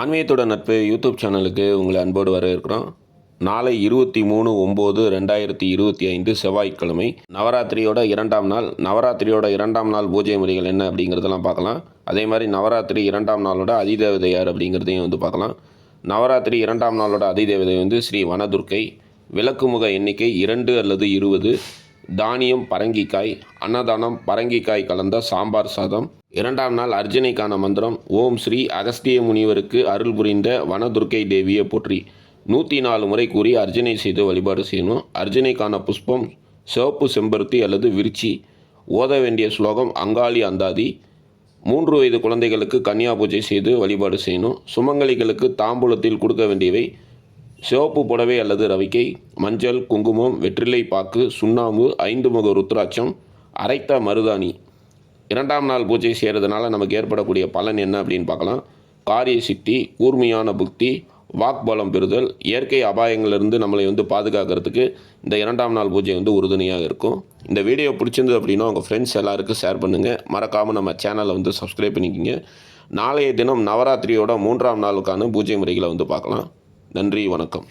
ஆன்மீகத்தோட நட்பு யூடியூப் சேனலுக்கு உங்களை அன்போடு வரவேற்கிறோம். நாளை இருபத்தி மூணு ஒம்பது ரெண்டாயிரத்தி இருபத்தி ஐந்து செவ்வாய்க்கிழமை. நவராத்திரியோட இரண்டாம் நாள். நவராத்திரியோட இரண்டாம் நாள் பூஜை முறைகள் என்ன அப்படிங்கிறதெல்லாம் பார்க்கலாம். அதே மாதிரி நவராத்திரி இரண்டாம் நாளோட அதிதேவதை யார் அப்படிங்கிறதையும் வந்து பார்க்கலாம். நவராத்திரி இரண்டாம் நாளோட அதிதேவதை வந்து ஸ்ரீ வனதுர்க்கை. விளக்குமுக எண்ணிக்கை இரண்டு அல்லது இருபது. தானியம் பரங்கிக்காய் அன்னதானம் பரங்கிக்காய் கலந்த சாம்பார் சாதம். இரண்டாம் நாள் அர்ஜுனைக்கான மந்திரம் ஓம் ஸ்ரீ அகஸ்திய முனிவருக்கு அருள் புரிந்த வனதுர்க்கை தேவியை போற்றி. நூற்றி நாலு முறை கூறி அர்ஜனை செய்து வழிபாடு செய்யணும். அர்ஜனைக்கான புஷ்பம் சிவப்பு செம்பருத்தி அல்லது விருச்சி. ஓத வேண்டிய ஸ்லோகம் அங்காளி அந்தாதி. மூன்று வயது குழந்தைகளுக்கு கன்னியா பூஜை செய்து வழிபாடு செய்யணும். சுமங்கலிகளுக்கு தாம்பூலத்தில் கொடுக்க வேண்டியவை. சிவப்பு புடவை அல்லது ரவிக்கை மஞ்சள் குங்குமம் வெற்றிலை பாக்கு சுண்ணாம்பு ஐந்து முக ருத்ராட்சம் அரைத்த மருதாணி. இரண்டாம் நாள் பூஜை செய்கிறதுனால நமக்கு ஏற்படக்கூடிய பலன் என்ன அப்படின்னு பார்க்கலாம். காரிய சித்தி கூர்மையான புக்தி வாக்பலம் பெறுதல் இயற்கை அபாயங்களிலிருந்து நம்மளை வந்து பாதுகாக்கிறதுக்கு இந்த இரண்டாம் நாள் பூஜை வந்து உறுதுணையாக இருக்கும். இந்த வீடியோ பிடிச்சிருந்தது அப்படின்னா உங்கள் ஃப்ரெண்ட்ஸ் எல்லாருக்கும் ஷேர் பண்ணுங்கள் மறக்காமல் நம்ம சேனலை வந்து சப்ஸ்கிரைப் பண்ணிக்கோங்க. நாளைய தினம் நவராத்திரியோட மூன்றாம் நாளுக்கான பூஜை முறைகளை வந்து பார்க்கலாம். நன்றி வணக்கம்.